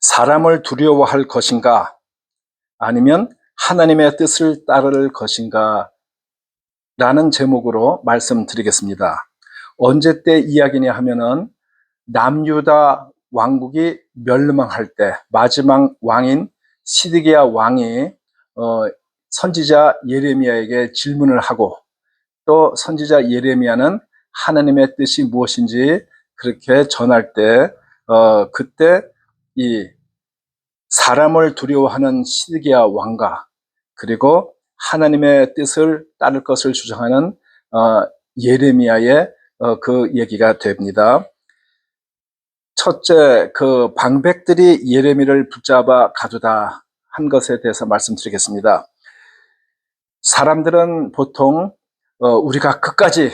사람을 두려워할 것인가? 아니면 하나님의 뜻을 따를 것인가? 라는 제목으로 말씀드리겠습니다. 언제 때 이야기냐 하면은 남유다 왕국이 멸망할 때 마지막 왕인 시드기야 왕이 어, 선지자 예레미야에게 질문을 하고 또 선지자 예레미야는 하나님의 뜻이 무엇인지 그렇게 전할 때 어, 그때 이 사람을 두려워하는 시드기야 왕과 그리고 하나님의 뜻을 따를 것을 주장하는 어, 예레미야의 어, 그 얘기가 됩니다. 첫째, 그 방백들이 예레미를 붙잡아 가두다 한 것에 대해서 말씀드리겠습니다. 사람들은 보통 어, 우리가 끝까지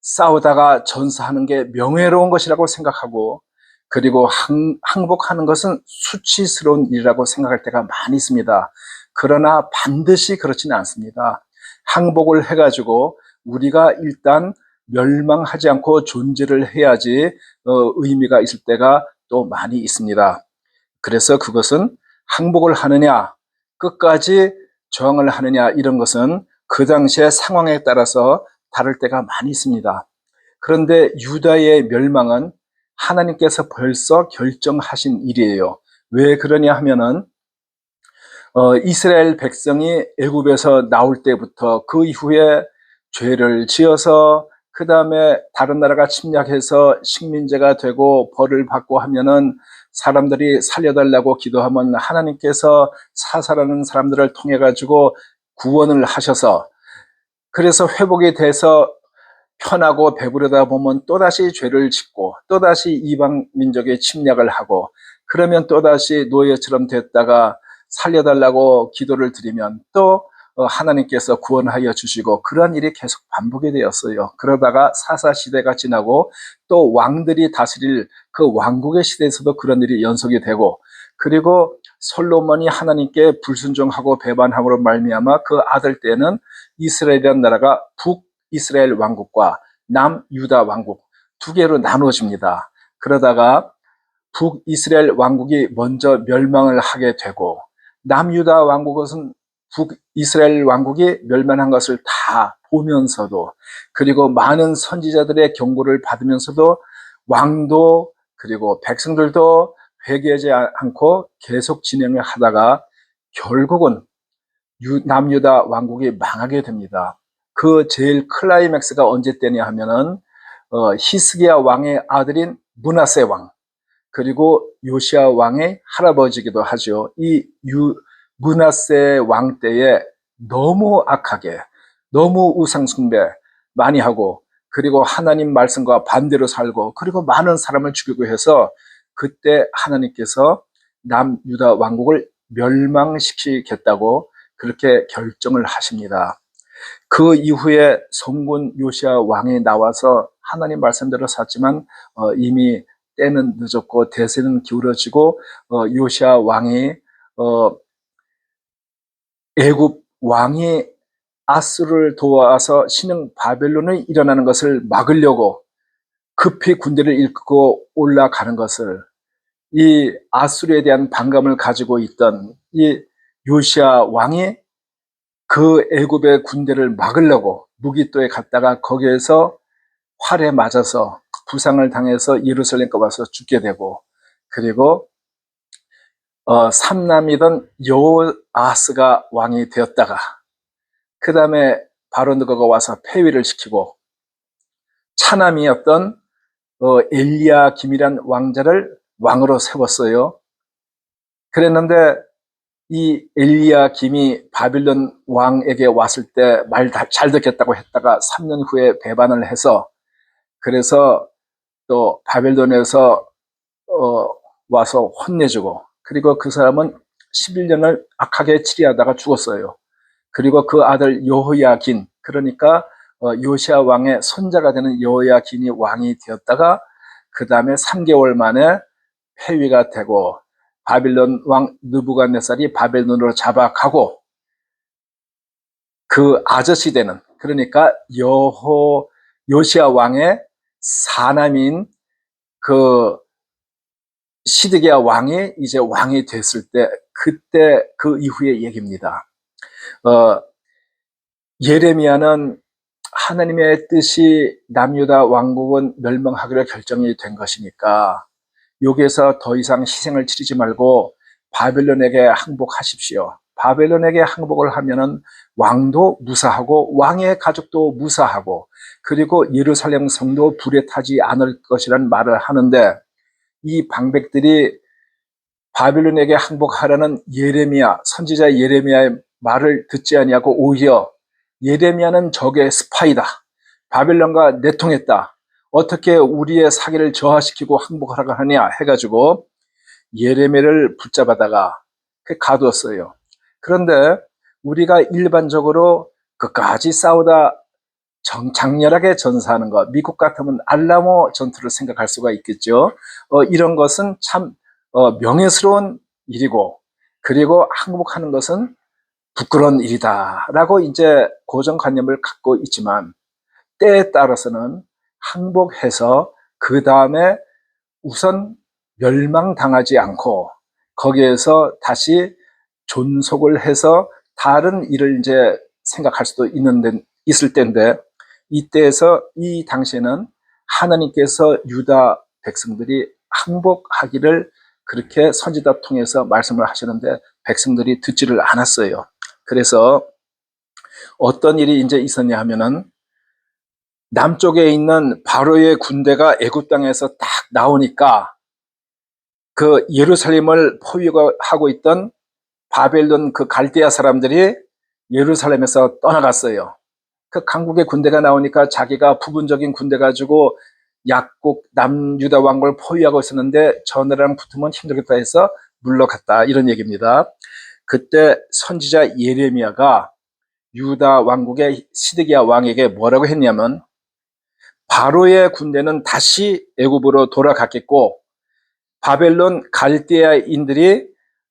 싸우다가 전사하는 게 명예로운 것이라고 생각하고 그리고 항, 항복하는 것은 수치스러운 일이라고 생각할 때가 많이 있습니다. 그러나 반드시 그렇지는 않습니다. 항복을 해가지고 우리가 일단 멸망하지 않고 존재를 해야지 어, 의미가 있을 때가 또 많이 있습니다. 그래서 그것은 항복을 하느냐, 끝까지 저항을 하느냐 이런 것은 그 당시의 상황에 따라서 다를 때가 많이 있습니다. 그런데 유다의 멸망은 하나님께서 벌써 결정하신 일이에요. 왜 그러냐 하면은 어, 이스라엘 백성이 애굽에서 나올 때부터 그 이후에 죄를 지어서 그 다음에 다른 나라가 침략해서 식민지가 되고 벌을 받고 하면은 사람들이 살려달라고 기도하면 하나님께서 사살하는 사람들을 통해 가지고 구원을 하셔서 그래서 회복이 돼서 편하고 배부르다 보면 또다시 죄를 짓고 또다시 이방 민족의 침략을 하고 그러면 또다시 노예처럼 됐다가 살려달라고 기도를 드리면 또 어, 하나님께서 구원하여 주시고 그런 일이 계속 반복이 되었어요. 그러다가 사사 시대가 지나고 또 왕들이 다스릴 그 왕국의 시대에서도 그런 일이 연속이 되고 그리고 솔로몬이 하나님께 불순종하고 배반함으로 말미암아 그 아들 때는 이스라엘이라는 나라가 북 이스라엘 왕국과 남유다 왕국 두 개로 나누어집니다. 그러다가 북이스라엘 왕국이 먼저 멸망을 하게 되고 남유다 왕국은 북이스라엘 왕국이 멸망한 것을 다 보면서도 그리고 많은 선지자들의 경고를 받으면서도 왕도 그리고 백성들도 회개하지 않고 계속 진행을 하다가 결국은 남유다 왕국이 망하게 됩니다. 그 제일 클라이맥스가 언제 때냐 하면은 어, 히스기야 왕의 아들인 문하세 왕 그리고 요시아 왕의 할아버지기도 하죠. 이 유, 문하세 왕 때에 너무 악하게 너무 우상 숭배 많이 하고 그리고 하나님 말씀과 반대로 살고 그리고 많은 사람을 죽이고 해서 그때 하나님께서 남 유다 왕국을 멸망시키겠다고 그렇게 결정을 하십니다. 그 이후에 성군 요시아 왕이 나와서 하나님 말씀대로 샀지만 어, 이미 때는 늦었고 대세는 기울어지고 어, 요시아 왕이 어, 애굽 왕이 아스를 도와서 신흥 바벨론이 일어나는 것을 막으려고 급히 군대를 이끌고 올라가는 것을 이 아수르에 대한 반감을 가지고 있던 이 요시아 왕이 그 애굽의 군대를 막으려고 무기또에 갔다가 거기에서 활에 맞아서 부상을 당해서 예루살렘과 와서 죽게 되고 그리고 어, 삼남이던 여호아스가 왕이 되었다가 그 다음에 바로느거가 와서 폐위를 시키고 차남이었던 어, 엘리야 김이란 왕자를 왕으로 세웠어요. 그랬는데 이 엘리야 김이 바빌론 왕에게 왔을 때 말 잘 듣겠다고 했다가 3년 후에 배반을 해서 그래서 또 바벨론에서 어, 와서 혼내주고 그리고 그 사람은 11년을 악하게 치리하다가 죽었어요. 그리고 그 아들 여호야긴 그러니까 어, 요시아 왕의 손자가 되는 여호야긴이 왕이 되었다가 그 다음에 3개월 만에 폐위가 되고 바빌론 왕 느부갓네살이 바벨론으로 잡아가고 그 아저씨 되는 그러니까 여호 요시아 왕의 사남인 그 시드기야 왕이 이제 왕이 됐을 때 그때 그 이후의 얘기입니다. 어, 예레미야는 하나님의 뜻이 남유다 왕국은 멸망하기로 결정이 된 것이니까 여기에서 더 이상 희생을 치르지 말고 바벨론에게 항복하십시오. 바벨론에게 항복을 하면은 왕도 무사하고 왕의 가족도 무사하고 그리고 예루살렘 성도 불에 타지 않을 것이라는 말을 하는데 이 방백들이 바벨론에게 항복하라는 예레미야 선지자 예레미야의 말을 듣지 아니하고 오히려 예레미야는 적의 스파이다. 바벨론과 내통했다. 어떻게 우리의 사기를 저하시키고 항복하라고 하냐 해가지고 예레미야를 붙잡아다가 그 가두었어요. 그런데 우리가 일반적으로 끝까지 싸우다 정, 장렬하게 전사하는 것, 미국 같으면 알라모 전투를 생각할 수가 있겠죠. 어, 이런 것은 참 어, 명예스러운 일이고, 그리고 항복하는 것은 부끄러운 일이다라고 이제 고정관념을 갖고 있지만 때에 따라서는 항복해서 그 다음에 우선 멸망당하지 않고 거기에서 다시 존속을 해서 다른 일을 이제 생각할 수도 있는데 있을 텐데 이때에서 이 당시에는 하나님께서 유다 백성들이 항복하기를 그렇게 선지자 통해서 말씀을 하시는데 백성들이 듣지를 않았어요. 그래서 어떤 일이 이제 있었냐 하면은 남쪽에 있는 바로의 군대가 애굽 땅에서 딱 나오니까 그 예루살렘을 포위하고 있던 바벨론 그 갈대아 사람들이 예루살렘에서 떠나갔어요. 그 강국의 군대가 나오니까 자기가 부분적인 군대 가지고 약국 남유다 왕국을 포위하고 있었는데 저 나라랑 붙으면 힘들겠다 해서 물러갔다 이런 얘기입니다. 그때 선지자 예레미야가 유다 왕국의 시드기야 왕에게 뭐라고 했냐면 바로의 군대는 다시 애굽으로 돌아갔겠고 바벨론 갈대아인들이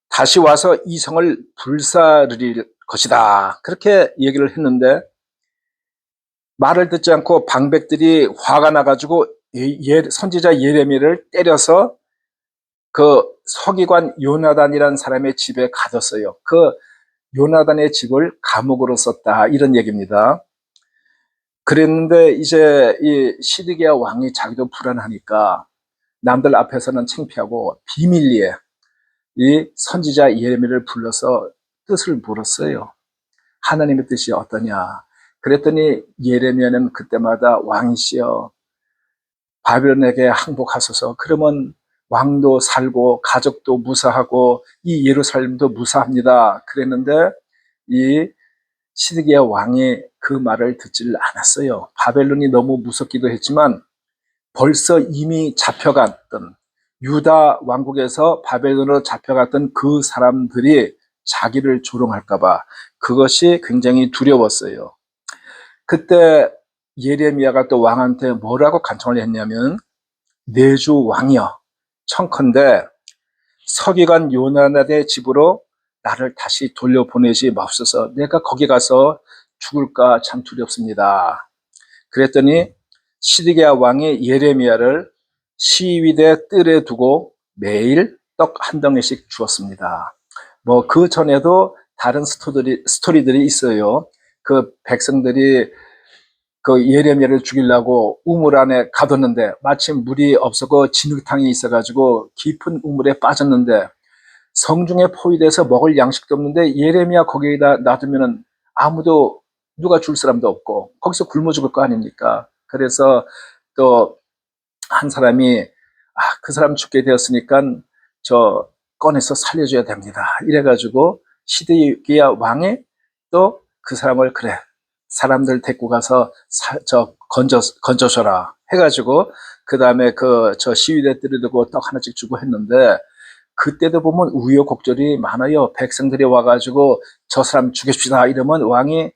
다시 와서 이 성을 불사르릴 것이다. 그렇게 얘기를 했는데 말을 듣지 않고 방백들이 화가 나가지고 예, 선지자 예레미를 때려서 그 서기관 요나단이라는 사람의 집에 가뒀어요. 그 요나단의 집을 감옥으로 썼다 이런 얘기입니다. 그랬는데 이제 이 시드기야 왕이 자기도 불안하니까 남들 앞에서는 창피하고 비밀리에 이 선지자 예레미를 불러서 뜻을 물었어요. 하나님의 뜻이 어떠냐? 그랬더니 예레미야는 그때마다 왕이시여 바벨론에게 항복하소서. 그러면 왕도 살고 가족도 무사하고 이 예루살렘도 무사합니다. 그랬는데 이 시드기야 왕이 그 말을 듣질 않았어요. 바벨론이 너무 무섭기도 했지만 벌써 이미 잡혀갔던 유다 왕국에서 바벨론으로 잡혀갔던 그 사람들이 자기를 조롱할까봐 그것이 굉장히 두려웠어요. 그때 예레미야가 또 왕한테 뭐라고 간청을 했냐면 내주 왕이여 청컨대 서기관 요나단의 집으로 나를 다시 돌려보내지 마옵소서. 내가 거기 가서 죽을까 참 두렵습니다. 그랬더니 시드기야 왕이 예레미야를 시위대 뜰에 두고 매일 떡 한 덩이씩 주었습니다. 뭐 그 전에도 다른 스토리들이, 스토리들이 있어요. 그 백성들이 그 예레미야를 죽이려고 우물 안에 가뒀는데 마침 물이 없었고 진흙탕이 있어가지고 깊은 우물에 빠졌는데 성중에 포위돼서 먹을 양식도 없는데 예레미야 거기에다 놔두면은 아무도 누가 줄 사람도 없고 거기서 굶어 죽을 거 아닙니까? 그래서 또 한 사람이 아, 그 사람 죽게 되었으니까 저 꺼내서 살려줘야 됩니다. 이래가지고 시드기야 왕이 또 그 사람을 그래 사람들 데리고 가서 사, 저 건져 건져줘라 해가지고 그 다음에 그 저 시위대들이 두고 떡 하나씩 주고 했는데 그때도 보면 우여곡절이 많아요. 백성들이 와가지고 저 사람 죽입시다 이러면 왕이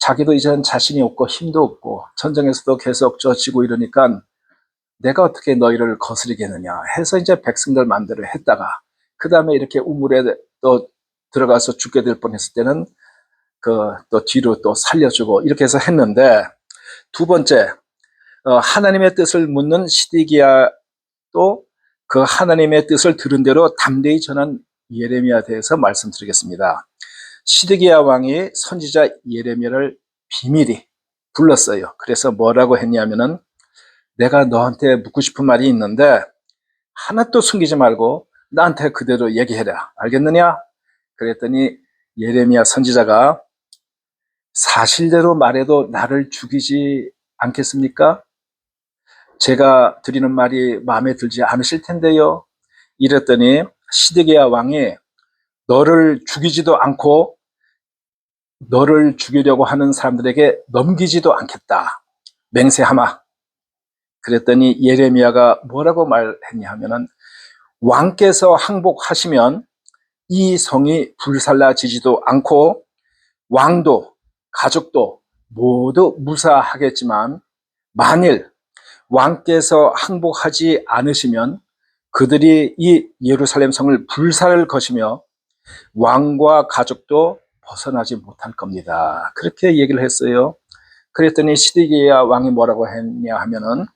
자기도 이제는 자신이 없고 힘도 없고 전쟁에서도 계속 져지고 이러니까 내가 어떻게 너희를 거스리겠느냐 해서 이제 백성들 만대로 했다가 그 다음에 이렇게 우물에 또 들어가서 죽게 될 뻔했을 때는 그 또 뒤로 또 살려주고 이렇게 해서 했는데 두 번째 어, 하나님의 뜻을 묻는 시디기야 또그 하나님의 뜻을 들은 대로 담대히 전한 예레미야에 대해서 말씀드리겠습니다. 시드기야 왕이 선지자 예레미야를 비밀히 불렀어요. 그래서 뭐라고 했냐면은 내가 너한테 묻고 싶은 말이 있는데 하나도 숨기지 말고 나한테 그대로 얘기해라. 알겠느냐? 그랬더니 예레미야 선지자가 사실대로 말해도 나를 죽이지 않겠습니까? 제가 드리는 말이 마음에 들지 않으실 텐데요. 이랬더니 시드기야 왕이 너를 죽이지도 않고 너를 죽이려고 하는 사람들에게 넘기지도 않겠다. 맹세하마. 그랬더니 예레미야가 뭐라고 말했냐 하면은 왕께서 항복하시면 이 성이 불살라지지도 않고 왕도 가족도 모두 무사하겠지만 만일 왕께서 항복하지 않으시면 그들이 이 예루살렘 성을 불살 것이며 왕과 가족도 벗어나지 못할 겁니다. 그렇게 얘기를 했어요. 그랬더니 시드기야 왕이 뭐라고 했냐 하면은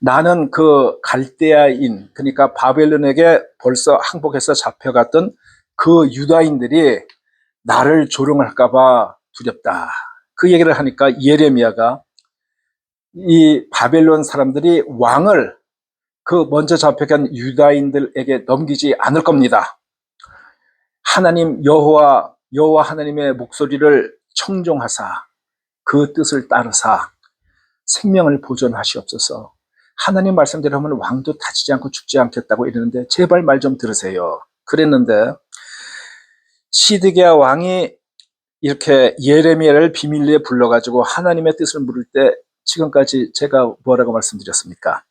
나는 그 갈대아인 그러니까 바벨론에게 벌써 항복해서 잡혀갔던 그 유다인들이 나를 조롱할까봐 두렵다. 그 얘기를 하니까 예레미야가 이 바벨론 사람들이 왕을 그 먼저 잡혀간 유다인들에게 넘기지 않을 겁니다. 하나님 여호와 여호와 하나님의 목소리를 청종하사 그 뜻을 따르사 생명을 보존하시옵소서. 하나님 말씀대로 하면 왕도 다치지 않고 죽지 않겠다고 이러는데 제발 말 좀 들으세요. 그랬는데 시드기야 왕이 이렇게 예레미야를 비밀리에 불러가지고 하나님의 뜻을 물을 때 지금까지 제가 뭐라고 말씀드렸습니까?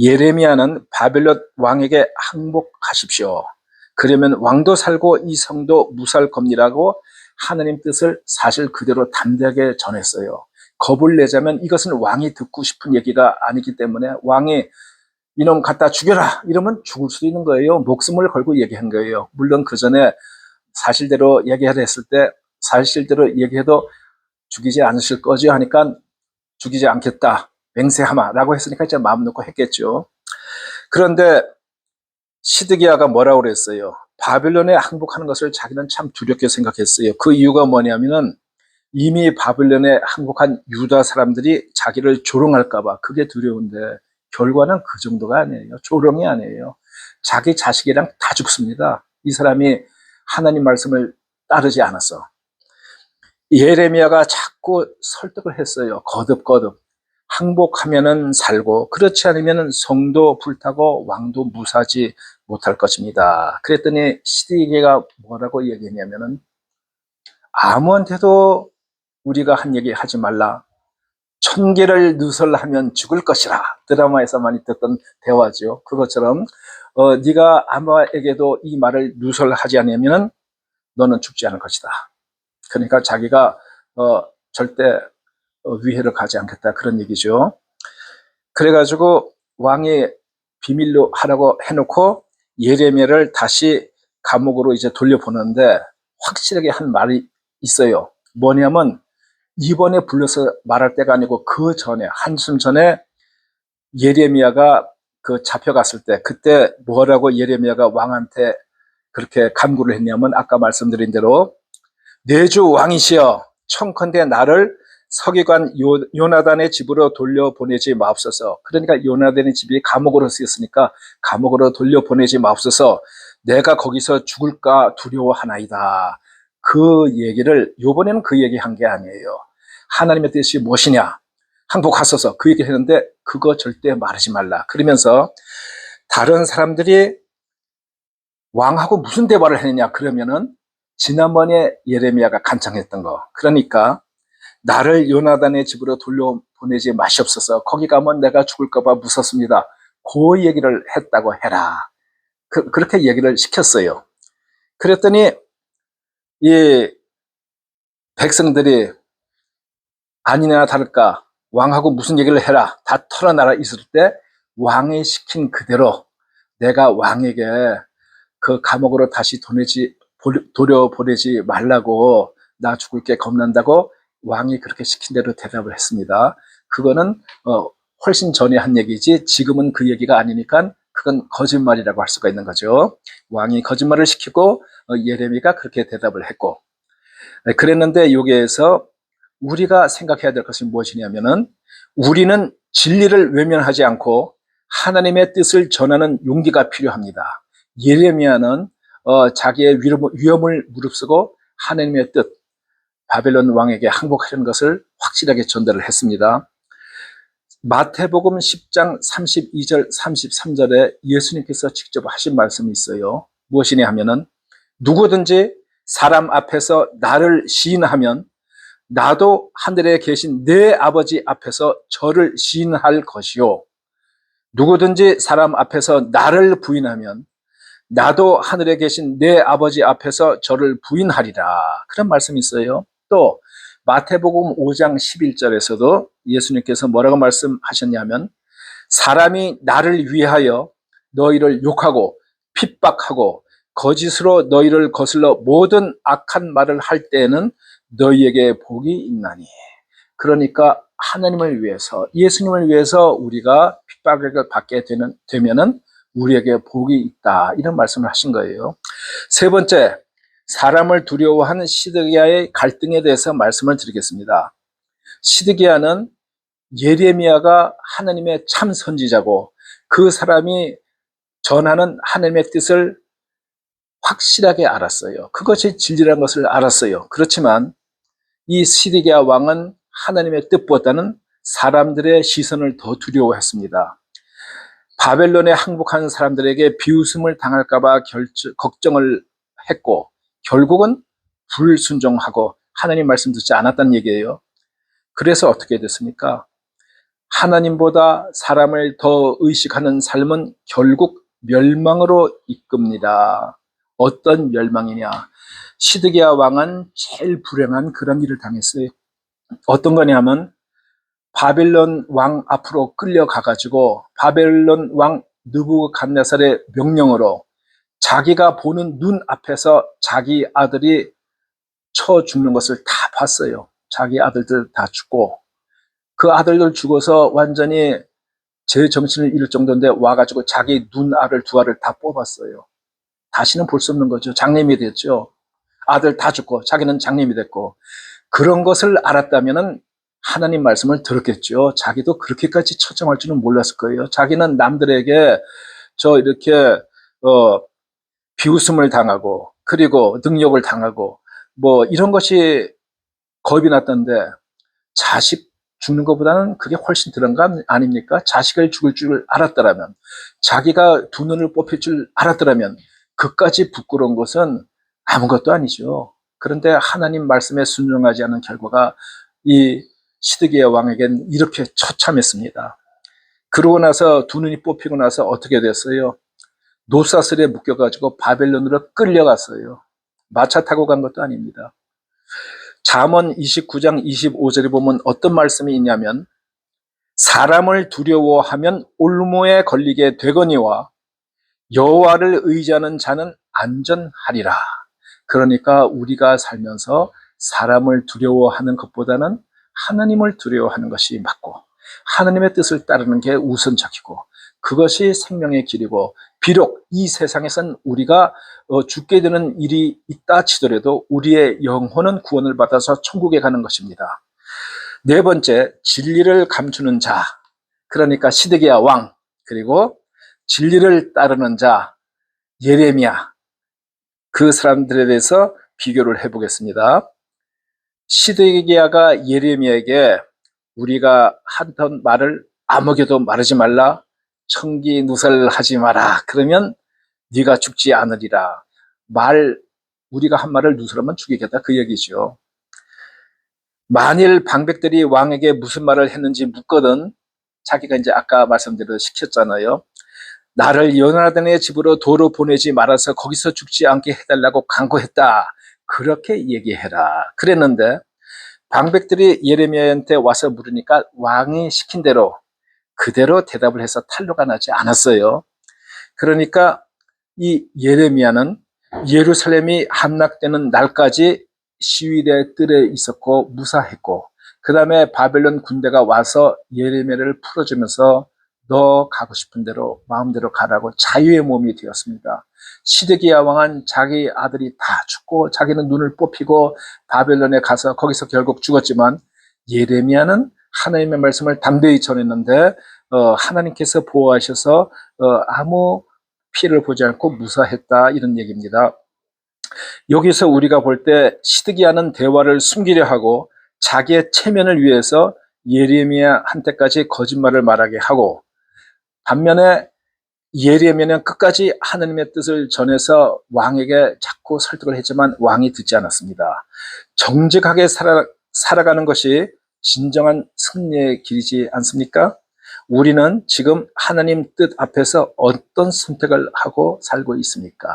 예레미야는 바벨론 왕에게 항복하십시오. 그러면 왕도 살고 이 성도 무사할 겁니다라고 하나님 뜻을 사실 그대로 담대하게 전했어요. 겁을 내자면 이것은 왕이 듣고 싶은 얘기가 아니기 때문에 왕이 이놈 갖다 죽여라 이러면 죽을 수도 있는 거예요. 목숨을 걸고 얘기한 거예요. 물론 그 전에 사실대로 얘기하려 했을 때 사실대로 얘기해도 죽이지 않으실 거죠 하니까 죽이지 않겠다 맹세하마라고 했으니까 이제 마음 놓고 했겠죠. 그런데 시드기야가 뭐라고 그랬어요? 바빌론에 항복하는 것을 자기는 참 두렵게 생각했어요. 그 이유가 뭐냐면은 이미 바빌론에 항복한 유다 사람들이 자기를 조롱할까봐 그게 두려운데 결과는 그 정도가 아니에요. 조롱이 아니에요. 자기 자식이랑 다 죽습니다. 이 사람이 하나님 말씀을 따르지 않았어. 예레미야가 자꾸 설득을 했어요. 거듭거듭. 항복하면은 살고 그렇지 않으면 성도 불타고 왕도 무사지 못할 것입니다. 그랬더니 시디게가 뭐라고 얘기했냐면은 아무한테도 우리가 한 얘기 하지 말라. 천 개를 누설하면 죽을 것이라. 드라마에서 많이 듣던 대화죠. 그것처럼 어, 네가 아마에게도 이 말을 누설하지 않으면 너는 죽지 않을 것이다. 그러니까 자기가 어, 절대 어, 위해를 가지 않겠다 그런 얘기죠. 그래가지고 왕이 비밀로 하라고 해놓고 예레미야를 다시 감옥으로 이제 돌려보는데 확실하게 한 말이 있어요. 뭐냐면 이번에 불러서 말할 때가 아니고 그 전에 한숨 전에 예레미야가 그 잡혀갔을 때 그때 뭐라고 예레미야가 왕한테 그렇게 간구를 했냐면 아까 말씀드린 대로 내주 왕이시여 청컨대 나를 서기관 요, 요나단의 집으로 돌려보내지 마옵소서. 그러니까 요나단의 집이 감옥으로 쓰였으니까 감옥으로 돌려보내지 마옵소서. 내가 거기서 죽을까 두려워하나이다. 그 얘기를 요번에는 그 얘기 한 게 아니에요. 하나님의 뜻이 무엇이냐? 항복하소서 그 얘기 했는데 그거 절대 말하지 말라. 그러면서 다른 사람들이 왕하고 무슨 대화를 했느냐? 그러면은 지난번에 예레미야가 간청했던 거. 그러니까 나를 요나단의 집으로 돌려보내지 마시옵소서. 거기 가면 내가 죽을까봐 무섭습니다. 그 얘기를 했다고 해라. 그, 렇게 얘기를 시켰어요. 그랬더니 이 백성들이 아니나 다를까 왕하고 무슨 얘기를 해라 다 털어놔라 있을 때 왕이 시킨 그대로 내가 왕에게 그 감옥으로 다시 보내지 돌려 보내지 말라고 나 죽을 게 겁난다고 왕이 그렇게 시킨 대로 대답을 했습니다. 그거는 어, 훨씬 전에 한 얘기지 지금은 그 얘기가 아니니까 그건 거짓말이라고 할 수가 있는 거죠. 왕이 거짓말을 시키고 어, 예레미가 그렇게 대답을 했고 네, 그랬는데 여기에서 우리가 생각해야 될 것은 무엇이냐면은 우리는 진리를 외면하지 않고 하나님의 뜻을 전하는 용기가 필요합니다. 예레미야는 어, 자기의 위험, 위험을 무릅쓰고 하나님의 뜻, 바벨론 왕에게 항복하려는 것을 확실하게 전달을 했습니다. 마태복음 10장 32절 33절에 예수님께서 직접 하신 말씀이 있어요. 무엇이냐 하면은 누구든지 사람 앞에서 나를 시인하면 나도 하늘에 계신 내 아버지 앞에서 저를 시인할 것이요. 누구든지 사람 앞에서 나를 부인하면 나도 하늘에 계신 내 아버지 앞에서 저를 부인하리라. 그런 말씀이 있어요. 또 마태복음 5장 11절에서도 예수님께서 뭐라고 말씀하셨냐면 사람이 나를 위하여 너희를 욕하고 핍박하고 거짓으로 너희를 거슬러 모든 악한 말을 할 때에는 너희에게 복이 있나니. 그러니까 하나님을 위해서 예수님을 위해서 우리가 핍박을 받게 되는 되면은 우리에게 복이 있다 이런 말씀을 하신 거예요. 세 번째 사람을 두려워하는 시드기야의 갈등에 대해서 말씀을 드리겠습니다. 시드기야는 예레미야가 하나님의 참 선지자고 그 사람이 전하는 하나님의 뜻을 확실하게 알았어요. 그것이 진리라는 것을 알았어요. 그렇지만 이 시드기야 왕은 하나님의 뜻보다는 사람들의 시선을 더 두려워했습니다. 바벨론에 항복한 사람들에게 비웃음을 당할까봐 걱정을 했고 결국은 불순종하고 하나님 말씀 듣지 않았다는 얘기예요. 그래서 어떻게 됐습니까? 하나님보다 사람을 더 의식하는 삶은 결국 멸망으로 이끕니다. 어떤 멸망이냐? 시드기야 왕은 제일 불행한 그런 일을 당했어요. 어떤 거냐면 바벨론 왕 앞으로 끌려가 가지고 바벨론 왕 느부갓네살의 명령으로 자기가 보는 눈 앞에서 자기 아들이 쳐 죽는 것을 다 봤어요. 자기 아들들 다 죽고 그 아들들 죽어서 완전히 제 정신을 잃을 정도인데 와가지고 자기 눈 알을 두 알을 다 뽑았어요. 다시는 볼 수 없는 거죠. 장님이 됐죠. 아들 다 죽고 자기는 장님이 됐고 그런 것을 알았다면은 하나님 말씀을 들었겠죠. 자기도 그렇게까지 처정할 줄은 몰랐을 거예요. 자기는 남들에게 저 이렇게 어 비웃음을 당하고 그리고 능력을 당하고 뭐 이런 것이 겁이 났던데 자식 죽는 것보다는 그게 훨씬 들은 거 아닙니까? 자식을 죽을 줄 알았더라면 자기가 두 눈을 뽑힐 줄 알았더라면 그까지 부끄러운 것은 아무것도 아니죠. 그런데 하나님 말씀에 순종하지 않은 결과가 이 시드기야 왕에겐 이렇게 처참했습니다. 그러고 나서 두 눈이 뽑히고 나서 어떻게 됐어요? 노사슬에 묶여가지고 바벨론으로 끌려갔어요. 마차 타고 간 것도 아닙니다. 잠언 29장 25절에 보면 어떤 말씀이 있냐면 사람을 두려워하면 올무에 걸리게 되거니와 여호와를 의지하는 자는 안전하리라. 그러니까 우리가 살면서 사람을 두려워하는 것보다는 하나님을 두려워하는 것이 맞고 하나님의 뜻을 따르는 게 우선적이고 그것이 생명의 길이고 비록 이 세상에선 우리가 어, 죽게 되는 일이 있다 치더라도 우리의 영혼은 구원을 받아서 천국에 가는 것입니다. 네 번째, 진리를 감추는 자. 그러니까 시드기야 왕, 그리고 진리를 따르는 자, 예레미야. 그 사람들에 대해서 비교를 해보겠습니다. 시드기야가 예레미야에게 우리가 하던 말을 아무개도 말하지 말라. 청기 누설하지 마라. 그러면 네가 죽지 않으리라. 말 우리가 한 말을 누설하면 죽이겠다 그 얘기죠. 만일 방백들이 왕에게 무슨 말을 했는지 묻거든 자기가 이제 아까 말씀대로 시켰잖아요. 나를 연하단의 집으로 도로 보내지 말아서 거기서 죽지 않게 해달라고 강구했다. 그렇게 얘기해라. 그랬는데 방백들이 예레미야한테 와서 물으니까 왕이 시킨 대로 그대로 대답을 해서 탄로가 나지 않았어요. 그러니까 이 예레미야는 예루살렘이 함락되는 날까지 시위대 뜰에 있었고 무사했고 그 다음에 바벨론 군대가 와서 예레미야를 풀어주면서 너 가고 싶은 대로 마음대로 가라고 자유의 몸이 되었습니다. 시드기야 왕은 자기 아들이 다 죽고 자기는 눈을 뽑히고 바벨론에 가서 거기서 결국 죽었지만 예레미야는 하나님의 말씀을 담대히 전했는데 어, 하나님께서 보호하셔서 어, 아무 피해를 보지 않고 무사했다 이런 얘기입니다. 여기서 우리가 볼 때 시드기야는 대화를 숨기려 하고 자기의 체면을 위해서 예레미야 한테까지 거짓말을 말하게 하고 반면에 예레미야는 끝까지 하나님의 뜻을 전해서 왕에게 자꾸 설득을 했지만 왕이 듣지 않았습니다. 정직하게 살아, 살아가는 것이 진정한 승리의 길이지 않습니까? 우리는 지금 하나님 뜻 앞에서 어떤 선택을 하고 살고 있습니까?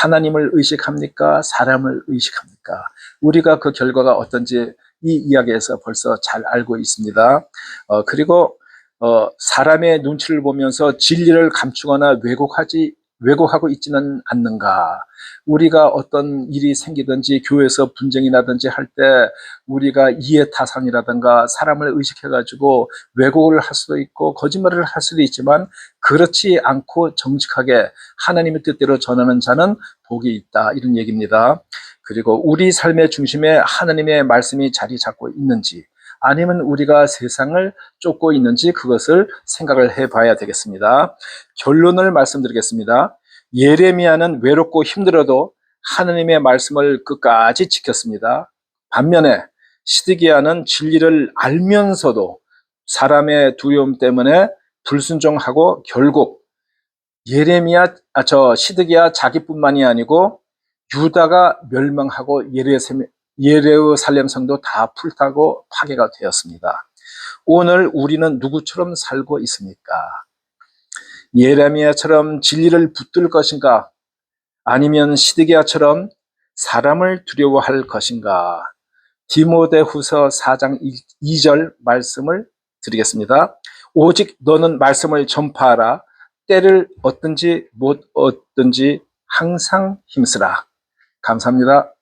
하나님을 의식합니까? 사람을 의식합니까? 우리가 그 결과가 어떤지 이 이야기에서 벌써 잘 알고 있습니다. 어, 그리고 어, 사람의 눈치를 보면서 진리를 감추거나 왜곡하지 왜곡하고 있지는 않는가? 우리가 어떤 일이 생기든지 교회에서 분쟁이 나든지 할 때 우리가 이해타산이라든가 사람을 의식해가지고 왜곡을 할 수도 있고 거짓말을 할 수도 있지만 그렇지 않고 정직하게 하나님의 뜻대로 전하는 자는 복이 있다 이런 얘기입니다. 그리고 우리 삶의 중심에 하나님의 말씀이 자리 잡고 있는지 아니면 우리가 세상을 쫓고 있는지 그것을 생각을 해 봐야 되겠습니다. 결론을 말씀드리겠습니다. 예레미야는 외롭고 힘들어도 하나님의 말씀을 끝까지 지켰습니다. 반면에 시드기야는 진리를 알면서도 사람의 두려움 때문에 불순종하고 결국 예레미야, 아, 저 시드기야 자기뿐만이 아니고 유다가 멸망하고 예루살렘, 예루살렘 성도 다 불타고 파괴가 되었습니다. 오늘 우리는 누구처럼 살고 있습니까? 예레미야처럼 진리를 붙들 것인가? 아니면 시드기야처럼 사람을 두려워할 것인가? 디모데후서 4장 2절 말씀을 드리겠습니다. 오직 너는 말씀을 전파하라. 때를 얻든지 못 얻든지 항상 힘쓰라. 감사합니다.